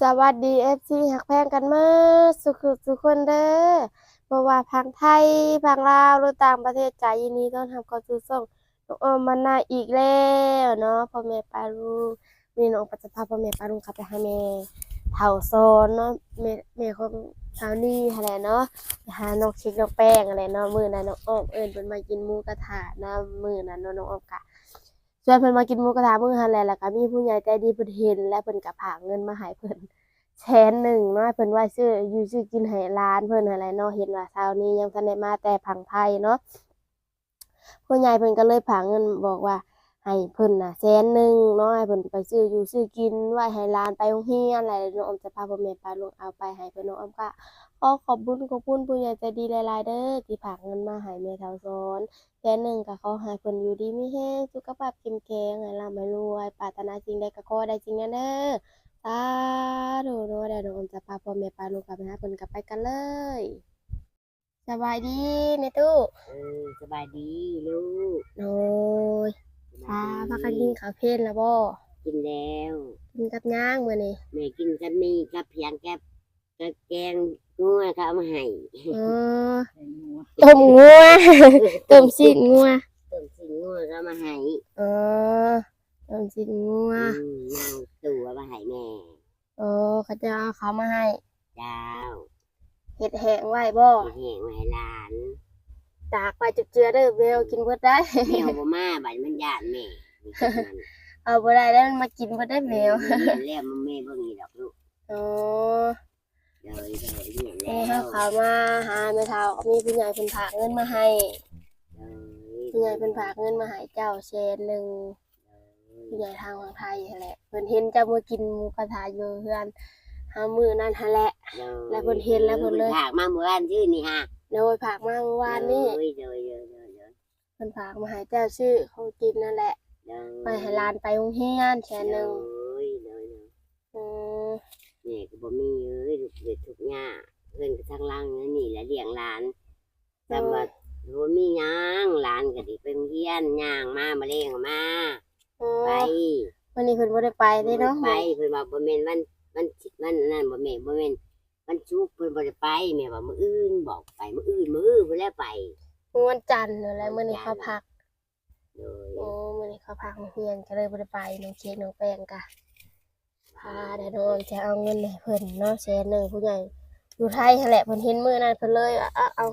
สวัสดีเอฟซีหักแพงกันมาสุขสุขคนเด้อเพราะว่าพังไทยพังลาวหรือต่างประเทศกายินดีต้อนรับเข้าสู่ช่องน้องออมมานาอีกแล้วเนาะพ่อแม่ปาลุงมีน้องปัจจพาพ่อแม่ปาลุงขับไปหาแม่เฒ่าโซนเนาะแม่แม่ของสาวนี่อะไรเนาะหาน้องชิคน้องแป้งอะไรเนาะมือนั้นน้องอ้อมเอิ้นเพิ่นมากินหมูกระทะนะมือนั้นาะน้องอ้อมกะ ชวนเพิ่นมากินหมูกระทะมื้อหันแหละแล้วก็มีผู้ใหญ่ใจดีเพิ่นเห็น และเพิ่นก็ฝากเงินมาให้เพิ่นแสนหนึ่งเนาะเพิ่นว่าซื้ออยู่ซื้อกินให้ร้านเพิ่นอะไรเนาะเห็นว่าเช้านี้ยังทันได้มาแต่ผังไทยเนาะผู้ใหญ่เพิ่นก็เลยฝากเงินบอกว่าให้เพิ่นน่ะแสนหนึ่งเนาะให้เพิ่นไปซื้ออยู่ซื้อกินไว้ให้ร้านไปโรงเรียนอะไรน้องอมจะพาพ่อแม่ไปลงเอาไปให้เพิ่นน้องอมก็ อขอบคุณขอบคุณผู้ใหญ่ใจดีหลายๆเด้อที่ฝากเงินมาให้แม่เฒ่าสอนแค่หนึ่งก็ขอให้เพิ่นอยู่ดีไมีแรงสุขภาพเข้มแข็งให้ร่ำให้รวยปรารถนาสิ่งใดก็ขอได้จริงนะเด้อสาธุเนาะเดี๋ยวน้องอมจะพาพ่อแม่ไปลูกกลับไปหาเพิ่นกลับไปกันเลยสบายดีในตู้เออสบายดีลูกโอ้ยพาพากันกินข้าวเพลนแล้วบ่กินแล้วกินกับย่างมื้อนี้แม่กินกันนี่กับเพียงแกบ กับแกงงัวเขาเอามาให้เออต้มงัวต้มซีนงัวต้มสิงัวเขาเอามาให้เออต้มซีนงัวอืมนางตัวเอามาให้แม่เออเขาจะเอาเขามาให้เจ้าเฮ็ดแห้งไว้บ่แห้งไว้ให้หลานตากไปจุบเจือเด้อเบลกินเบิดได้ แมวบ่มาบัดมันย่านแม่มีแต่มันเอาบ่ได้แล้วมันมากินบ่ได้แมวเรียนแล้วมันแม่เบิ่งนี่ดอกลูก อ๋อ นแม่แล้เฮาวเขามาหาแม่เฒ่ามีผู้ใหญ่เพิ่นฝากเงินมาให้เดี๋ยวผู้ใหญ่เพิ่นฝากเงินมาให้เจ้าแสนหนึงผู้ใหญ่ทางฝั่งไทยนั่นแหละเพิ่นเห็นเจ้ามากินหมูกระทะอยู่เฮือนหามื้อนั้นหั่นแหละดี๋ยแล้วเพิ่นเห็นแล้วเพิ่นเลยถากมาเมื่อวานชื่อนี่ฮะโดยฝากมาเมื่อวานนี้เดี๋ยวเดี๋ยวเดี๋ยวเดี๋ยวเดี๋ยวเพิ่นฝากมาให้เจ้าซื้อเขากินนั่นแหละเดี๋ยวไปให้หลานไปโรงเรียนแสนหนึงเอ้ยเดี๋ยวเดี๋ยวอืมแม่ก็บ่มีเอ้ยลู กเด็กทุกหญ้าเพิ่นก็ทั้งล่างนั่นนี่แหละเลี้ยงหลานแต่ว่าบ่มีหยังหลานก็สิไปโรงเรียนย่างมามาเลี้ยงมาอ๋อไปวันนี้เพิ่นบ่ได้ไปเด้เนาะไปเพิ่นว่าบ่แม่นวันวันวันนั่นบ่แม่นบ่แม่นวันศุกร์เพิ่นบ่ได้ไปแม่ว่ามื้ออื่นบอกไปมื้ออื่นมื้ออื่นเพิ่นแล้วไป วันจันทร์นั่นแหละมื้อนี้เขาพัก โดยโอ้มื้อนี้เขาพาโรงเรียนก็เลยบ่ได้ไปน้องเค้กน้องแป้งกะ พาได้น้องจะเอาเงินให้เพิ่นเนาะแสนหนึ่งผู้ใหญ่อยู่ไทยนั่นแหละเพิ่นเห็นมือนั้นเพิ่นเลยว่าเอาเอา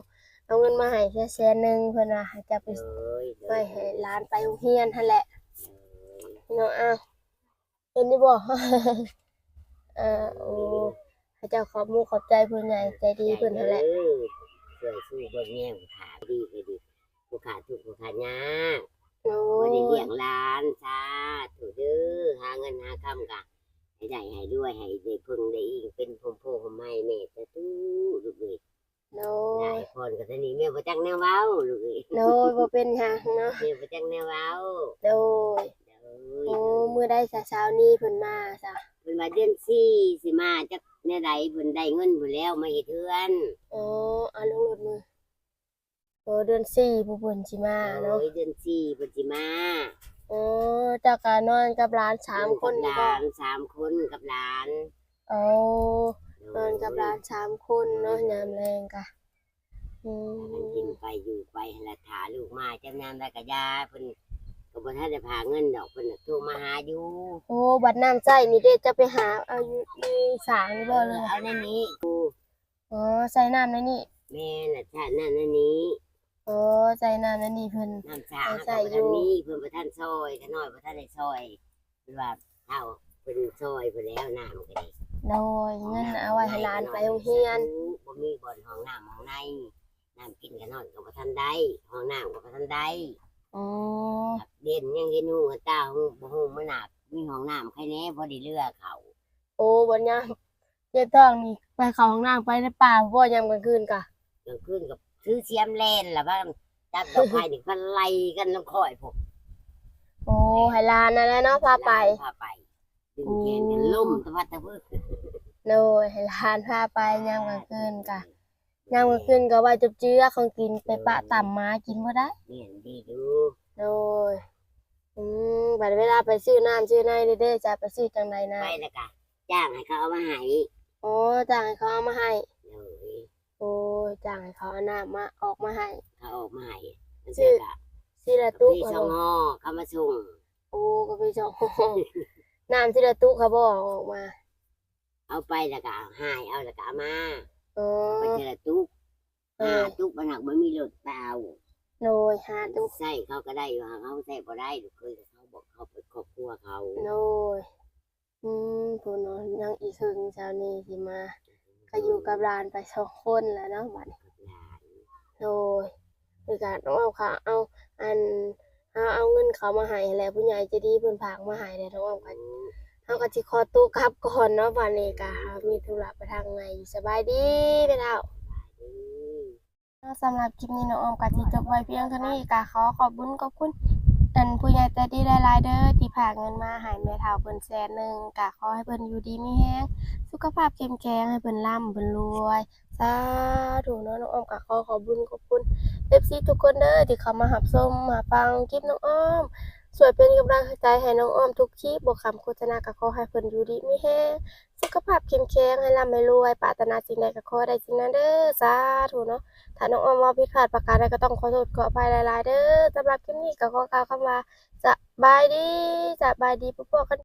เอาเงินมาให้แค่แสนหนึ่งเพิ่นว่าให้จะไปโดยโดไปยให้หลานไปโรงเรียนนั่นแหละเนาะอ้าวเห็นดิบ่ เอ่อโอ้ให้เจ้าขอบมุกขอบใจผู้ใหญ่ใจดีเพิ่นนั่นแหละเออช่วยสู้เบิ่งแง่ผู้ขาดีก็ดีผู้ขาทุกข์ผู้ขายากโอ้บ่ได้เลี้ยงหลานซาถูเด้อหาเงินหาคำกะ ให้ได้ให้ด้วยให้ได้พึ่งได้อิงเป็นพมโพพมไม้แม่จะตู้ลูกเอ้ยโดได้ยพรก็ตอนนี้แม่บ่จักแนวเว้าลูกเอ้ยโดยบ่เป็นหยังเนาะแม่บ่จักแนวเว้าโดยเด้โอ้อมื้อใดเช้าๆนี้เพิ่นมาซะเพิ่นว่าเดือนสี่สิมาจักแนวใดเพิ่นได้เงินพุ่นแล้วมาเฮ็ดเทือนอ๋อเอาลงรถมือโอ้เดือนสี่ผู้เพิ่นสิมาเนาะโอ้ยเดือนสี่เพิ่นสิมา อ๋อเจ้าก็นอนกับหลานสามคนหนี่ลาบ่นสามคนกับหลานโอ้นอนกับหลานสามคนเนาะยามแรงกะอืมันมกินไปอยู่ไปหั่นละถาลูกมาจำนานได้กะยาเพิ่นก็บ่ทันได้พาเงินดอกเพิ่นน่ะโทรมาหาอยู่โอ้บัดน้ำใส่นี่เด้จะไปหาเอาอยู่ในสางนี่บ่เลยเอาในนี้กูอ๋อใส่น้ำในนี่แม่น่ะชาตินั่นอันนี้ อ๋อใส่น้ำในนี่เพิ่นน้ำชาเอาใส่ใส่อยู่อยู่นี้เพิ่นบ่ทันซอยก็น้อยบ่ทันได้ซอยเพิ่นว่าเฒ่าเพิ่นซอยเพิ่นแล้วน้ำก็ดีโดยเงินเอาไว้ให้หลานไปโรงเรียนบ่มีบ่อนห้องน้ำห้องในน้ำกินก็นอนก็บ่ทันได้ห้องน้ำก็บ่ทันได้อ๋อเด่นยังเห็นหูกับตาหูบ่หูมันหนักมีห้องน้ำใครแน่พอดีเลือกเขาโอ้บัดยามเจ้าต้องนี่ไปเข้าห้องน้ำไปในป่าบ่ยามกลางคืนกะ กลางคืนกับ ซื้อเสียมเล่นล่ะบ้างจับดอกไม้นี่ก็ไล่กันน้ำคอยผมโอ้ให้หลานนั่นแหละเนาะพาไป พาไปดึงแขนกันล่มตะพัดตะพื้นโดยให้หลานพาไปยามกลางคืนกะยามกลางคืนก็ไว้จุบเจือของกินไปปะต่ำมากินบ่ได้เรียนดีดูโดยอืมบัดเวลาไปซื้อน้ำซื้อในเด้อๆจะไปซื้อจังไดนะไปแล้วกะจ้างให้เขาเอามาให้โอ้จ้างให้เขาเอามาให้เลยโอ้จ้างให้เขาเอาน้ำมาออกมาให้ เขาออกมาให้มันชื่เสร็อจอะสิละตุกพี่เหชรงออเขามาส่งโอ้ก็ไปจองน้ำสิละตุกเขาบอกออกมาเอาไปแล้วก็เอาใหายเอาแล้วก็เอามาอ๋อไปเจอตุกเอหาอตุกมันหักมันมีรถเปล่าโดยหาตุกใส่เขาก็ได้อยู่หากเขาใส่บ่ได้ดูเคยเขาบอกเขาเป็นครอบครัวเขาโดยอืมผู้นอนยังอีกครึ่งเช้านี้สิมา ก็อยู่กับหลานไปสองคนแล้วเนาะบัดนี้กับหลานโดยในการต้องเอาค่ะ เอาอันเอาเอาเงินเขามาให้แหละผู้ใหญ่ใจะดีเพิ่นฝากมาให้แล้วต้องอากันเฮาก็สิขอตู้กลับก่อนเนาะบัดนี้ก็หามีธุระไปทางไหนสบายดีเด้อเฒ่า สำหรับคลิปนี้น้องออมก็สิจบไว้เพียงเท่านี้ก็ขอขอบคุญขอบคุณ อันผู้ใหญ่ใจดีหลายๆเด้อที่ฝากเงินมาให้แม่เฒ่าเพิ่นแสนหนึ่งกะขอให้เพิ่นอยู่ดีมีแรงสุขภาพเข้มแข็งให้เพิ่นร่ำเพิ่นรวยสาธุเนาะน้องออมกะขอขอบคุญขอบคุณ FC ทุกคนเด้อที่เข้ามารับชมมาฟังคลิปน้องออม สวยเป็นกำลังใจให้น้องออมทุกที่บวกคำโฆษณากับขอให้เพิ่นอยู่ดีมีแห้งสุขภาพเข้มแข็งให้ร่ำให้รวยปรารถนาสิ่งใดกับขอได้สิ่งนั้นเด้อสาธุเนาะถ้าน้องออมว่าพิขาดประการใดก็ต้องขอโทษขออภัยหลาย ๆ เด้อสำหรับคลิปนี้ก็ขอกล่าวคำว่าสบายดีสบายดีพวกๆกัน